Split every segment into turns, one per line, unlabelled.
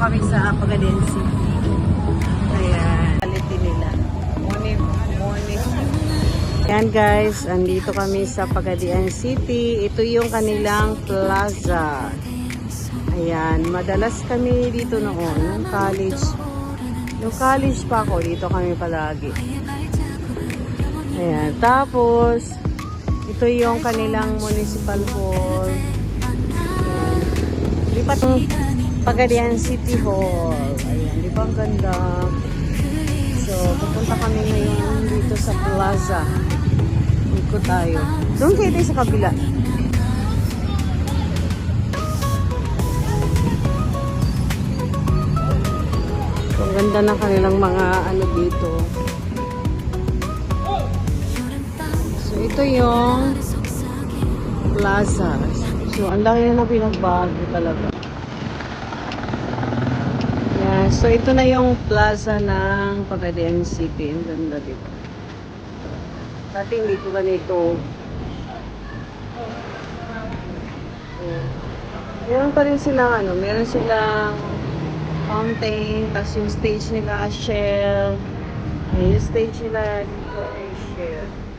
kami sa Pagadian City. Ayan. Quality nila. Morning. Morning. Ayan guys, andito kami sa Pagadian City. Ito yung kanilang plaza. Ayan, madalas kami dito noon, nung college. Nung college pa ako, dito kami palagi. Ayan, tapos, ito yung kanilang municipal hall. Ayan. Lipat Pagadian City Hall. Ayan, di ba ang ganda? So, pupunta kami ngayon dito sa plaza. Ikot tayo. Doon kayo tayo sa kabila. Ang ganda ng kanilang mga ano dito. So, ito yung plaza. So, ang laki na pinagbago talaga. So, ito na yung plaza ng Pagadian City. Ang ganda dito. Dati hindi ko ganito. Meron pa rin silang ano, meron silang fountain, tapos yung stage nila shell. Ay, yung stage nila dito ay shell.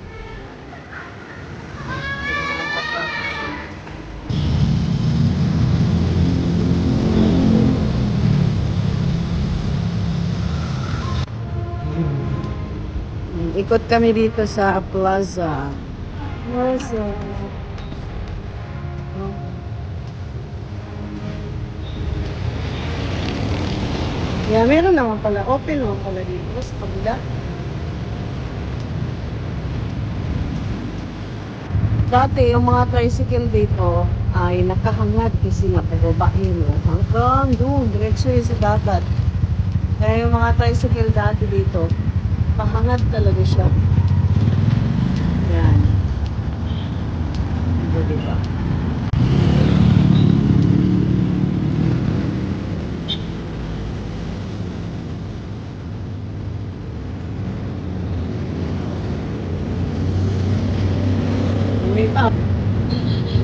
Ikot kami dito sa plaza. Plaza. Yeah, meron naman pala. Open naman pala dito sa kabila. Dati, yung mga tricycle dito ay nakahangad kasi napababain. Hanggang doon, diretso yun sa dagat. Kaya yung mga tricycle dati dito, pahangad talaga siya. Yan. Diba? Pa.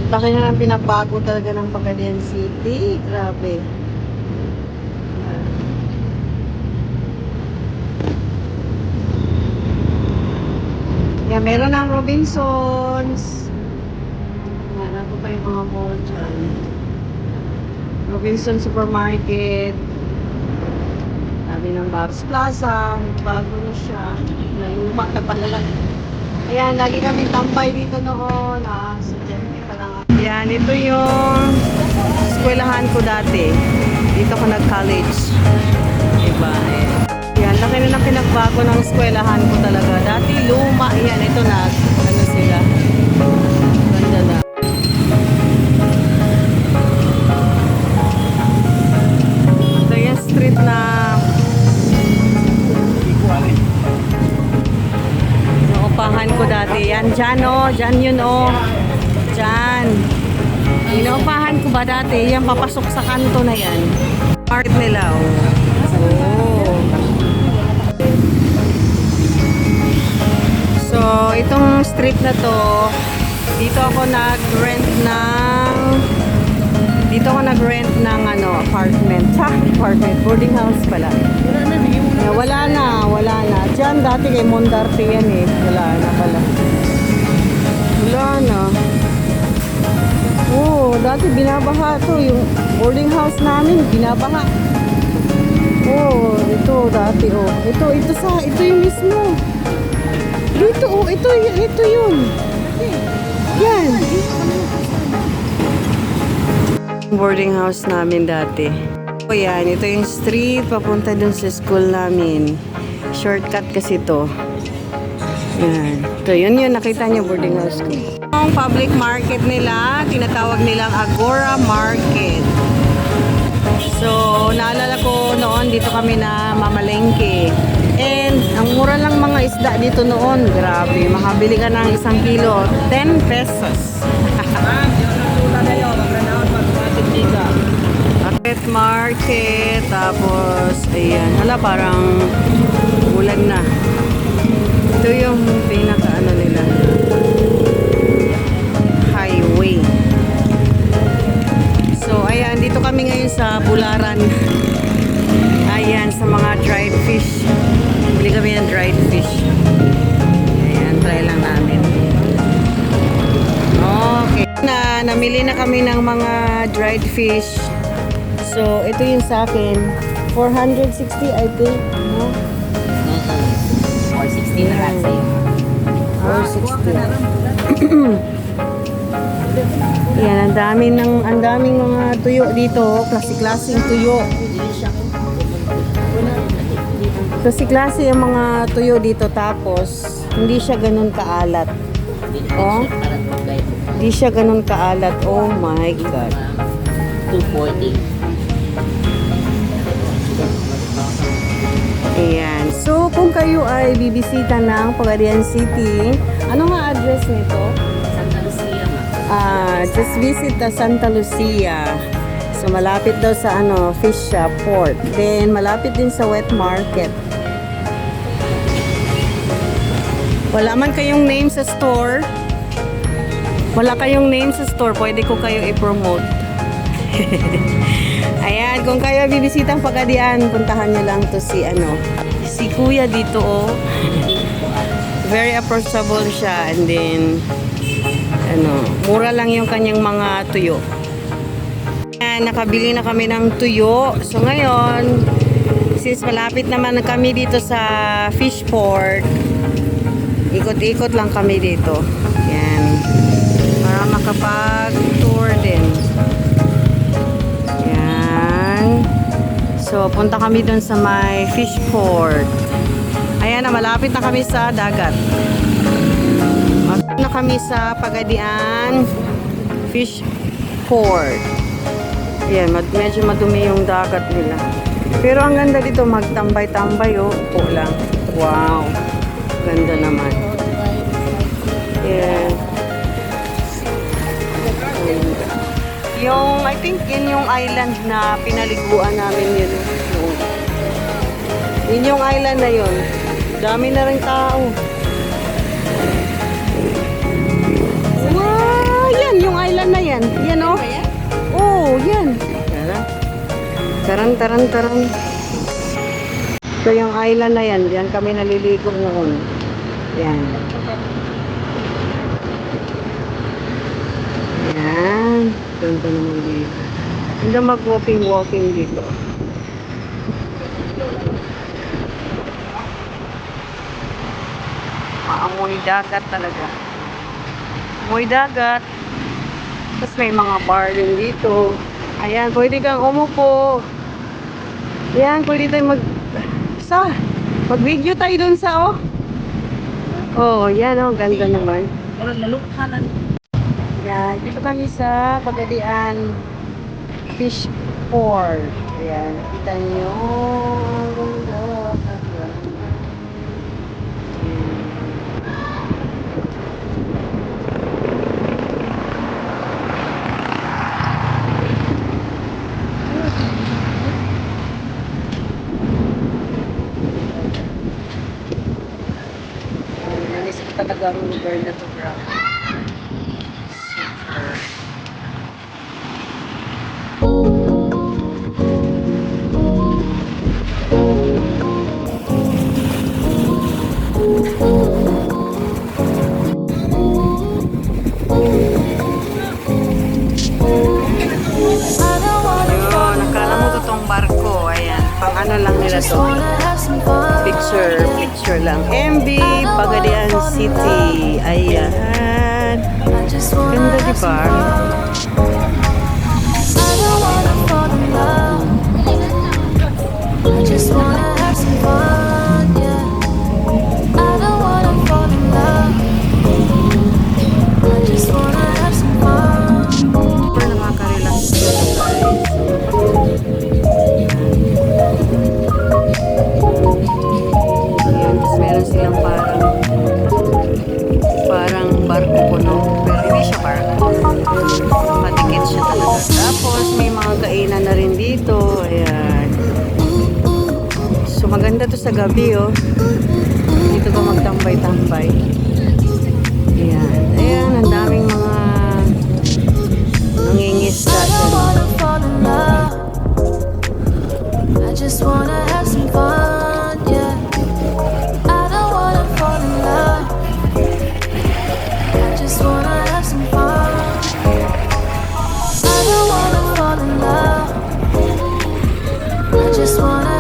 Laki na lang pinabago talaga ng Pagadian City. Grabe. Yeah, meron ng Robinsons. Wala ko pa yung mga mall dyan. Robinson Supermarket. Sabi ng Babs Plaza. Bago na siya. Naluma na pala. Ayan, lagi kami tambay dito noon. Ah, Jempe pa lang. Ayan, ito yung eskwelahan ko dati. Dito ako nag-college. Na ng eskwelahan ko talaga. Dati luma, yan, ito na, ano sila. Ganda na. Ito yung street na naupahan ko dati. Yan, dyan o, dyan yun o. Dyan. Inuupahan ko ba dati? Yan, papasok sa kanto na yan. Art nila o. Oh. So, itong street na to, dito ako nag-rent ng dito ako nag-rent ng ano, apartment. Ha, apartment, boarding house pala. Yeah, wala na, wala na. Diyan dati kay Mondarte yan eh. Wala na pala. Wala na. Oo, dati binabaha to. Yung boarding house namin, binabaha. Oo, ito dati oh. Ito, ito sa, ito yung mismo. Dito, oh, ito, ito yun. Yan. Boarding house namin dati. O yan, ito yung street papunta dun sa school namin. Shortcut kasi to. Yan. Ito, yun yun, nakita niyo boarding house ko. Ang public market nila, tinatawag nilang Agora Market. So, naalala ko noon dito kami na mamalengke. And ang mura lang mga isda dito noon. Grabe, makabili ka ng isang kilo. 10 pesos. Market market. Tapos, ayan. Hala, parang ulan na. Ito yung pinaka ano nila. Highway. So, ayan, dito kami ngayon sa Bularan. Bili kami ng dried fish. Ayan, try lang namin. Okay. Na, namili na kami ng mga dried fish. So, ito yung sa akin. 460, I think. No?
460 na lang sa'yo.
460. Yan, ang dami ng ang daming mga tuyo dito, oh. klase-klaseng tuyo. Klase-klase yung mga tuyo dito tapos hindi siya ganun kaalat. Oh? Hindi siya ganun kaalat. Oh my god.
240.
Ayan. So, kung kayo ay bibisita ng Pagadian City, ano nga address nito?
Santa Lucia.
Ah, just visit the Santa Lucia. So, malapit daw sa ano, fish shop, port. Then, malapit din sa wet market. Wala man kayong name sa store. Wala kayong name sa store, pwede ko kayo i-promote. Ayan, kung kayo bibisitang Pagadian, puntahan nyo lang to si ano, si Kuya dito oh. Very approachable siya and then ano, mura lang yung kanyang mga tuyo. Ayan, nakabili na kami ng tuyo. So ngayon, since malapit naman na kami dito sa fish port, ikot-ikot lang kami dito. Yan. Para makapag-tour din. Yan. So, punta kami dun sa may fish port. Ayan na, malapit na kami sa dagat. Malapit na kami sa Pagadian Fish Port. Ayan, med- medyo madumi yung dagat nila. Pero ang ganda dito, magtambay-tambay oh. Upo lang. Wow. Ganda naman. Yeah. Yung, I think, yun yung island na pinaliguan namin yun. Yung, yun yung island na yun. Dami na rin tao. Wow! Yan, yung island na yan. Yan, oh. Oo, oh, yan. Tara. Taran, taran, taran. So, yung island na yan, yan kami naliligo noon. Yan. Yan. Ganda naman dito. Ganda mag-walking-walking dito. Maamoy dagat talaga. Amoy dagat. Tapos may mga bar din dito. Ayan, pwede kang umupo. Ayan, pwede tayo mag... Sa? Mag-video tayo dun sa, oh. Oh, yan, oh. Ganda naman.
Parang lalukhanan.
Yan, dito kami sa Pagadian Fish Port. Ayan, kita niyo. Ang ganda. Ayan, Nanis ko talaga ang lugar na to, bro. Yun, nakala mo totoong barko. Ayan, pang ano lang nila to. Picture, picture lang. MB, Pagadian City. Ayan. Ganda, di ba?
dito sa gabi, oh. Dito ka magtambay-tambay. Ayan. Ayan, ang daming mga nangingisda dyan. I just wanna have some fun,
yeah. I don't wanna fall in love. I just wanna have some fun. I don't wanna fall in love. I just wanna